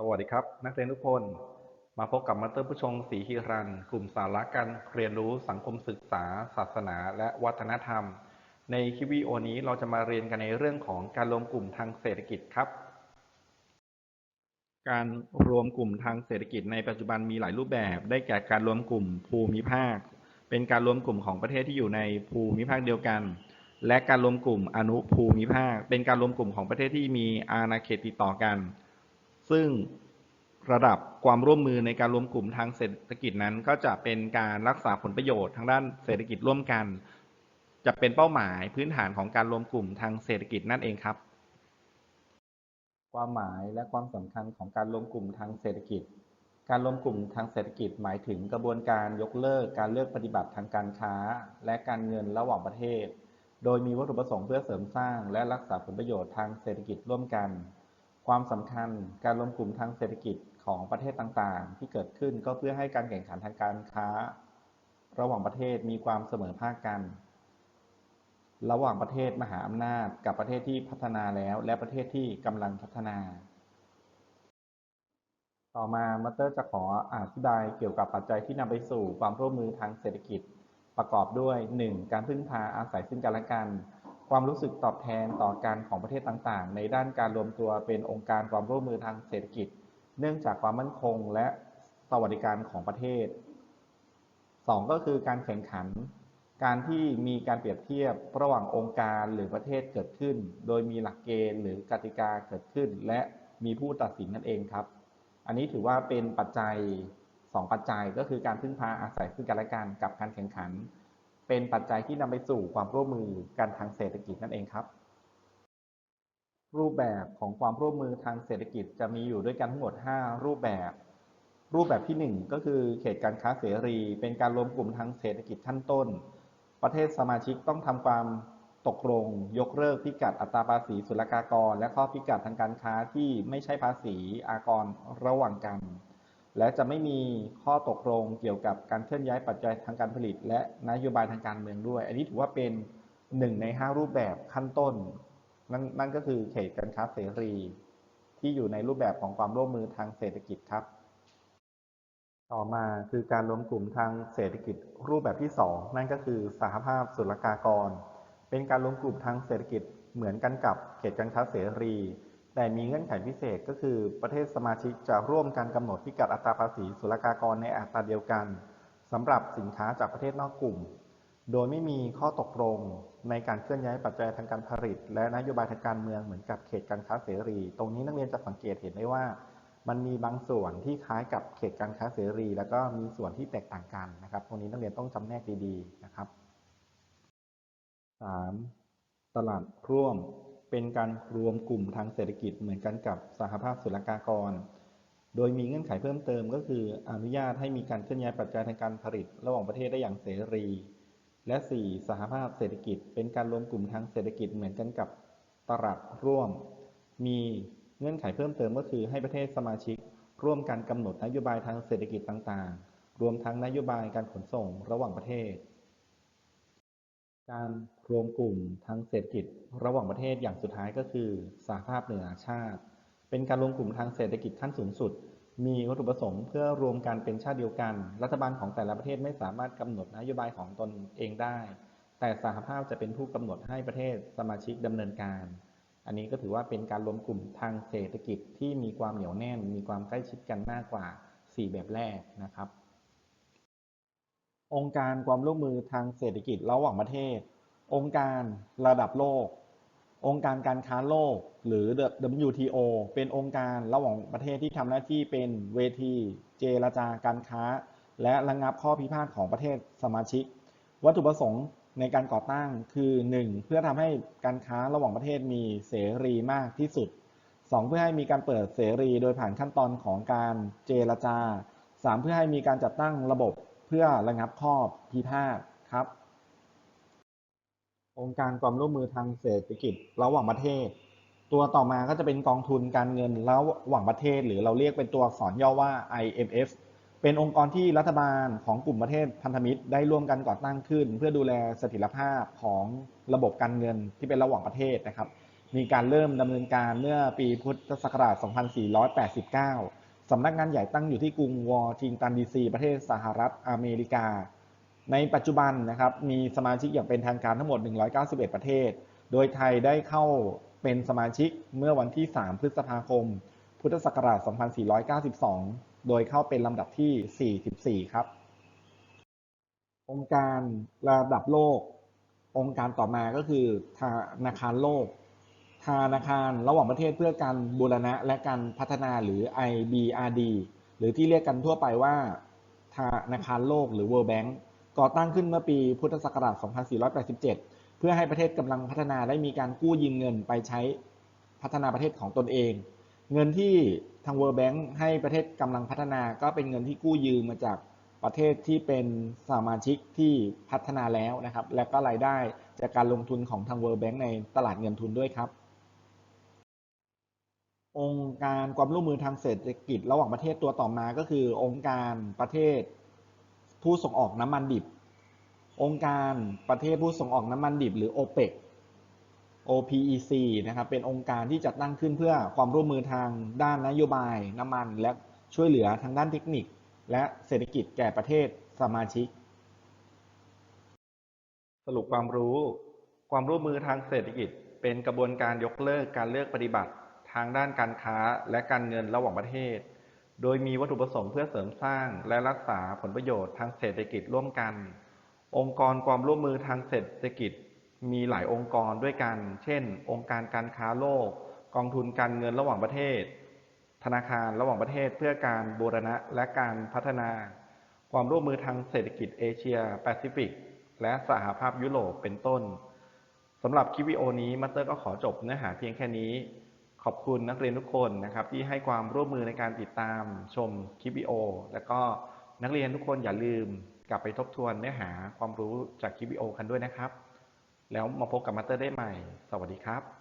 สวัสดีครับ นักเรียนทุกคน มาพบกับมัตเตอร์ผู้ชงศรีฮิรัน กลุ่มสาระการเรียนรู้สังคมศึกษา ศาสนา และวัฒนธรรม ในคลิปวิดีโอนี้เราจะมาเรียนกันในเรื่องของการรวมกลุ่มทางเศรษฐกิจครับ การรวมกลุ่มทางเศรษฐกิจในปัจจุบันมีหลายรูปแบบ ได้แก่การรวมกลุ่มภูมิภาค เป็นการรวมกลุ่มของประเทศที่อยู่ในภูมิภาคเดียวกัน และการรวมกลุ่มอนุภูมิภาค เป็นการรวมกลุ่มของประเทศที่มีอาณาเขตติดต่อกัน ซึ่งระดับความร่วมมือในการรวมกลุ่มทางเศรษฐกิจนั้น ก็จะเป็นการรักษาผลประโยชน์ทางด้านเศรษฐกิจร่วมกัน จะเป็นเป้าหมายพื้นฐานของการรวมกลุ่มทางเศรษฐกิจนั่นเองครับ ความหมายและความสำคัญของการรวมกลุ่มทางเศรษฐกิจ การรวมกลุ่มทางเศรษฐกิจหมายถึงกระบวนการยกเลิกการเลือกปฏิบัติทางการค้า และการเงินระหว่างประเทศ โดยมีวัตถุประสงค์เพื่อเสริมสร้าง และรักษาผลประโยชน์ทางเศรษฐกิจร่วมกัน ความสำคัญการรวมกลุ่มทางเศรษฐกิจของประเทศต่างๆ ที่เกิดขึ้นก็เพื่อให้การแข่งขันทางการค้า ระหว่างประเทศมีความเสมอภาคกัน ระหว่างประเทศมหาอำนาจกับประเทศที่พัฒนาแล้ว และประเทศที่กำลังพัฒนา ต่อมามัตเตอร์จะขออธิบายเกี่ยวกับปัจจัยที่นำไปสู่ความร่วมมือทางเศรษฐกิจ ประกอบด้วย 1. การพึ่งพาอาศัยซึ่งกันและกัน ความรู้สึกตอบแทนต่อการของประเทศต่างๆ ในด้านการรวมตัวเป็นองค์การความร่วมมือทางเศรษฐกิจ เนื่องจากความมั่นคงและสวัสดิการของประเทศ 2. ก็คือการแข่งขัน การที่มีการเปรียบเทียบระหว่างองค์การหรือประเทศเกิดขึ้น โดยมีหลักเกณฑ์หรือกติกาเกิดขึ้น และมีผู้ตัดสินนั่นเองครับ อันนี้ถือว่าเป็นปัจจัย 2 ปัจจัยก็คือการพึ่งพาอาศัยซึ่งกันและกันกับการแข่งขัน เป็นปัจจัยที่นำไปสู่ความร่วมมือกันทางเศรษฐกิจนั่นเองครับ รูปแบบของความร่วมมือทางเศรษฐกิจจะมีอยู่ด้วยกันทั้งหมด 5 รูปแบบ รูปแบบที่ 1 ก็คือเขตการค้าเสรี เป็นการรวมกลุ่มทางเศรษฐกิจขั้นต้น ประเทศสมาชิกต้องทำความตกลง ยกเลิกพิกัดอัตราภาษีศุลกากร และข้อพิกัดทางการค้าที่ไม่ใช่ภาษีอากรระหว่างกัน และจะไม่มีข้อตกลงเกี่ยวกับการเคลื่อนย้ายปัจจัยทางการผลิต และนโยบายทางการเมืองด้วย อันนี้ถือว่าเป็นหนึ่งใน 5 รูปแบบขั้นต้น นั่นนั่นก็คือเขตการค้าเสรี ที่อยู่ในรูปแบบของความร่วมมือทางเศรษฐกิจครับ ต่อมาคือการรวมกลุ่มทางเศรษฐกิจรูปแบบที่ 2 นั่นก็คือสหภาพศุลกากร เป็นการรวมกลุ่มทางเศรษฐกิจเหมือนกันกับเขตการค้าเสรี แต่มีเงื่อนไขพิเศษก็คือประเทศสมาชิกจะร่วมกันกำหนดพิกัดอัตราภาษีศุลกากรในอัตราเดียวกันสำหรับสินค้าจากประเทศนอกกลุ่ม โดยไม่มีข้อตกลงในการเคลื่อนย้ายปัจจัยทางการผลิต และนโยบายทางการเมืองเหมือนกับเขตการค้าเสรี ตรงนี้นักเรียนจะสังเกตเห็นได้ว่า มันมีบางส่วนที่คล้ายกับเขตการค้าเสรี แล้วก็มีส่วนที่แตกต่างกันนะครับ ตรงนี้นักเรียนต้องจำแนกดีๆนะครับ 3. ตลาดร่วม เป็นการรวมกลุ่มทางเศรษฐกิจเหมือนกันกับสหภาพศุลกากร โดยมีเงื่อนไขเพิ่มเติมก็คืออนุญาตให้มีการเคลื่อนย้ายปัจจัยทางการผลิตระหว่างประเทศได้อย่างเสรี และ 4. สหภาพเศรษฐกิจ เป็นการรวมกลุ่มทางเศรษฐกิจเหมือนกันกับตลาดร่วม มีเงื่อนไขเพิ่มเติมก็คือให้ประเทศสมาชิก ร่วมกันกำหนดนโยบายทางเศรษฐกิจต่างๆ รวมทั้งนโยบายการขนส่งระหว่างประเทศ การรวมกลุ่มทางเศรษฐกิจระหว่างประเทศอย่างสุดท้ายก็คือสหภาพเหนือชาติ เป็นการรวมกลุ่มทางเศรษฐกิจขั้นสูงสุด มีวัตถุประสงค์เพื่อรวมกันเป็นชาติเดียวกัน รัฐบาลของแต่ละประเทศไม่สามารถกำหนดนโยบายของตนเองได้ แต่สหภาพจะเป็นผู้กำหนดให้ประเทศสมาชิกดำเนินการ อันนี้ก็ถือว่าเป็นการรวมกลุ่มทางเศรษฐกิจที่มีความเหนียวแน่น มีความใกล้ชิดกันมากกว่า 4 แบบแรกนะครับ องค์การความร่วมมือทางเศรษฐกิจระหว่างประเทศ องค์การระดับโลก องค์การการค้าโลก หรือ WTO เป็นองค์การระหว่างประเทศที่ทำหน้าที่เป็นเวที เจรจาการค้า และระงับข้อพิพาทของประเทศสมาชิก วัตถุประสงค์ในการก่อตั้งคือ 1. เพื่อทำให้การค้าระหว่างประเทศมีเสรีมากที่สุด 2. เพื่อให้มีการเปิดเสรีโดยผ่านขั้นตอนของการเจรจา 3. เพื่อให้มีการจัดตั้งระบบ เพื่อระงับข้อพิพาทครับ องค์การความร่วมมือทางเศรษฐกิจระหว่างประเทศ ตัวต่อมาก็จะเป็นกองทุนการเงินระหว่างประเทศ หรือเราเรียกเป็นตัวอักษรย่อว่า IMF เป็นองค์กรที่รัฐบาลของกลุ่มประเทศพันธมิตรได้ร่วมกันก่อตั้งขึ้น เพื่อดูแลเสถียรภาพของระบบการเงินที่เป็นระหว่างประเทศนะครับ มีการเริ่มดำเนินการเมื่อปีพุทธศักราช 2489 สำนักงานใหญ่ตั้งอยู่ที่กรุงวอชิงตันดีซีประเทศสหรัฐอเมริกา ในปัจจุบันนะครับมีสมาชิกอย่างเป็นทางการทั้งหมด 191 ประเทศ โดยไทยได้เข้าเป็นสมาชิกเมื่อวันที่ 3 พฤษภาคม พุทธศักราช 2492 โดยเข้าเป็นลำดับที่ 44 ครับ องค์การระดับโลก องค์การต่อมาก็คือธนาคารโลก ธนาคารระหว่างประเทศเพื่อการบูรณะและการพัฒนาหรือ IBRD หรือที่เรียกกันทั่วไปว่าธนาคารโลกหรือ World Bank ก่อตั้งขึ้นเมื่อปีพุทธศักราช 2487 เพื่อให้ประเทศกำลังพัฒนาได้มีการกู้ยืมเงินไปใช้พัฒนาประเทศของตนเอง เงินที่ทาง World Bank ให้ประเทศกำลังพัฒนาก็เป็นเงินที่กู้ยืมมาจากประเทศที่เป็นสมาชิกที่พัฒนาแล้วนะครับ และก็รายได้จากการลงทุนของทาง World Bank ในตลาดเงินทุนด้วยครับ องค์การความร่วมมือทางเศรษฐกิจ ระหว่างประเทศตัวต่อมาก็คือ องค์การประเทศผู้ส่งออกน้ำมันดิบ องค์การประเทศผู้ส่งออกน้ำมันดิบ หรือ OPEC OPEC นะครับเป็นองค์การที่จัดตั้งขึ้นเพื่อความร่วมมือทางด้านนโยบายน้ำมัน และช่วยเหลือทางด้านเทคนิค และเศรษฐกิจแก่ประเทศสมาชิก สรุปความรู้ ความร่วมมือทางเศรษฐกิจ เป็นกระบวนการยกเลิกการเลือกปฏิบัติ ทางด้านการค้าและการเงินระหว่างประเทศ โดยมีวัตถุประสงค์เพื่อเสริมสร้างและรักษาผลประโยชน์ทางเศรษฐกิจร่วมกัน องค์กรความร่วมมือทางเศรษฐกิจ มีหลายองค์กรด้วยกัน เช่น องค์การการค้าโลก กองทุนการเงินระหว่างประเทศ ธนาคารระหว่างประเทศเพื่อการบูรณะและการพัฒนา ความร่วมมือทางเศรษฐกิจเอเชียแปซิฟิก และสหภาพยุโรปเป็นต้นสำหรับคลิปวิดีโอนี้มัตเตอร์ก็ขอจบเนื้อหาเพียงแค่นี้ ขอบคุณนักเรียนทุกคนนะครับ ที่ให้ความร่วมมือในการติดตามชมคลิปวิดีโอ และก็นักเรียนทุกคนอย่าลืมกลับไปทบทวนเนื้อหาความรู้จากคลิปวิดีโอกันด้วยนะครับ แล้วมาพบกับมาสเตอร์ได้ใหม่ สวัสดีครับ